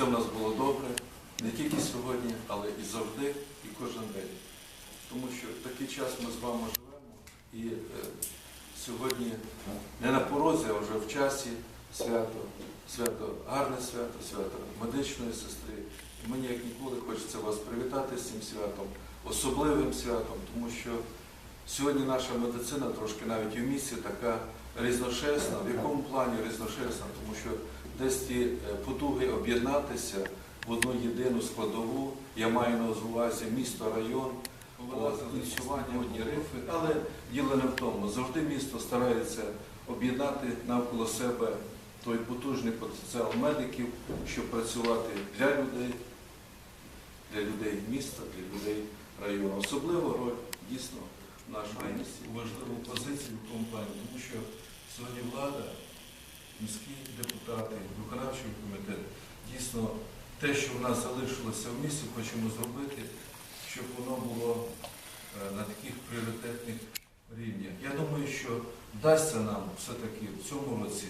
все в нас було добре, не тільки сьогодні, але і завжди, і кожен день. Тому що такий час ми з вами живемо і е, сьогодні е, не на порозі, а вже в часі свято, свято, гарне свято, свято медичної сестри. І мені як ніколи хочеться вас привітати з цим святом, особливим святом, тому що сьогодні наша медицина трошки навіть у місті така різношерстна. В якому плані різношерстна? Тому що десь ті е, потуги об'єднатися в одну єдину складову, я маю на увазі місто, район, ініціювання одні рифи, але діло не в тому. Завжди місто старається об'єднати навколо себе той потужний потенціал медиків, щоб працювати для людей, для людей міста, для людей району. Особливо роль дійсно в нашому місті важливу позицію в тому плані, тому що сьогодні влада, міські депутати, виконавчий комітет, дійсно те, що в нас залишилося в місті, хочемо зробити, щоб воно було е, на таких пріоритетних рівнях. Я думаю, що вдасться нам все-таки в цьому році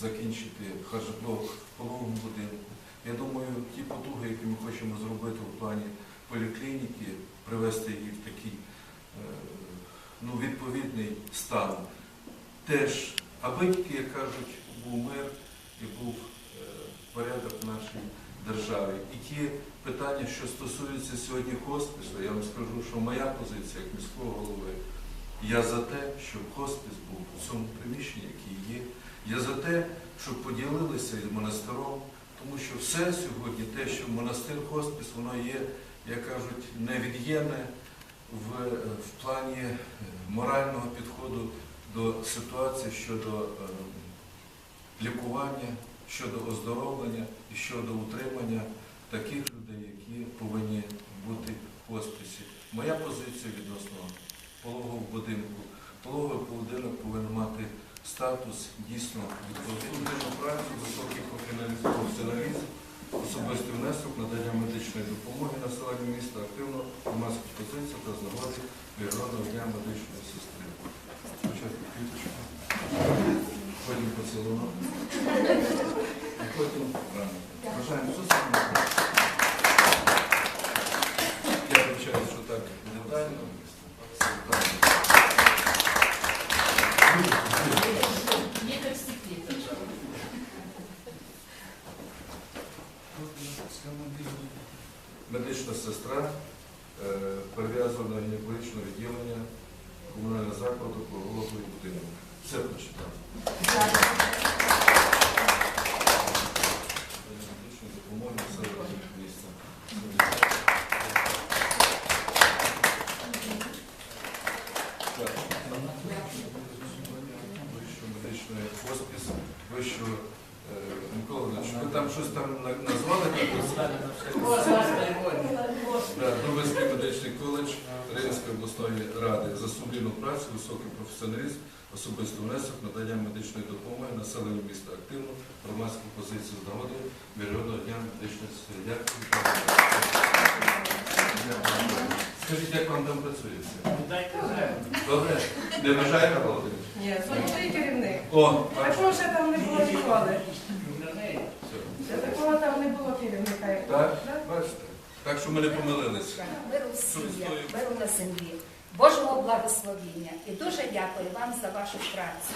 закінчити харжоблок в пологовому будинку. Я думаю, ті потуги, які ми хочемо зробити в плані поліклініки, привести її в такий е, ну, відповідний стан, теж, аби тільки, як кажуть, був мир і був е, порядок в нашій державі. І ті питання, що стосуються сьогодні хоспису, я вам скажу, що моя позиція як міського голови, я за те, щоб хоспис був у цьому приміщенні, який є. Я за те, щоб поділилися із монастиром, тому що все сьогодні, те, що монастир хоспис, воно є, як кажуть, невід'ємне в, в плані морального підходу до ситуації щодо е, лікування, щодо оздоровлення і щодо утримання таких людей, які повинні бути в хосписі. Моя позиція відносно пологового будинку. Пологовий будинок повинен мати статус дійсно відповідальну працю, високий професіоналізм, особистий внесок, надання медичної допомоги населенню міста, активно громадську позицію та з нагоди Міжнародного дня медичної сестри. Спочатку квіточку, потім поцілунок, а рано. Бажаємо. Я вивчаю, що так. Лікар. Медична сестра е, перев'язана на гінекологічне відділення комунального закладу пологовий будинок. Все прочитав. Медичної допомоги населення міста. Так. Медичний хоспіс, вищу е, Микола Іванович, ви там щось там назвали? Так, Броварський медичний коледж Рівненської обласної ради за сумлінну працю, високий професіоналізм, особистий внесок, надання медичної допомоги, населенню міста активну, громадську позицію з нагоди Міжнародного дня медичної. Дякую. Скажіть, як вам там працюється? Добре? Не вважає Володимир? Ні. О, Такого ще там не було ніколи. Ще Такого там не було керівника. як Так? так? Бачите? Так що ми не помилилися. Миру всім, миру на землі, Божого благословіння. І дуже дякую вам за вашу працю.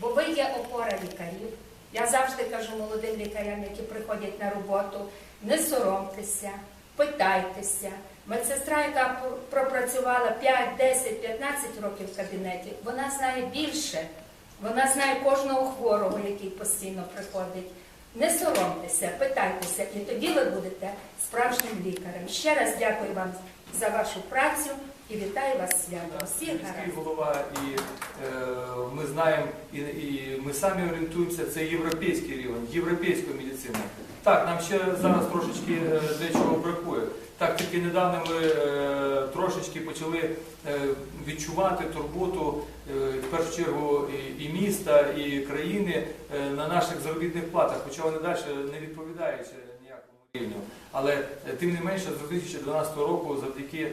Бо ви є опора лікарів. Я завжди кажу молодим лікарям, які приходять на роботу, не соромтеся, питайтеся. Медсестра, яка пропрацювала 5, 10, 15 років в кабінеті, вона знає більше. Вона знає кожного хворого, який постійно приходить. Не соромтеся, питайтеся, і тоді ви будете справжнім лікарем. Ще раз дякую вам за вашу працю і вітаю вас. Всіх Міський голова, і е, ми знаємо, і, і ми самі орієнтуємося, це європейський рівень, європейська медицина. Так, нам ще зараз трошечки е, дечого бракує. Так, тільки недавно ми е, трошечки почали е, відчувати турботу е, в першу чергу і, міста, і країни е, на наших заробітних платах, хоча вони далі не відповідають ніякому рівню. Але тим не менше, з 2012 року, завдяки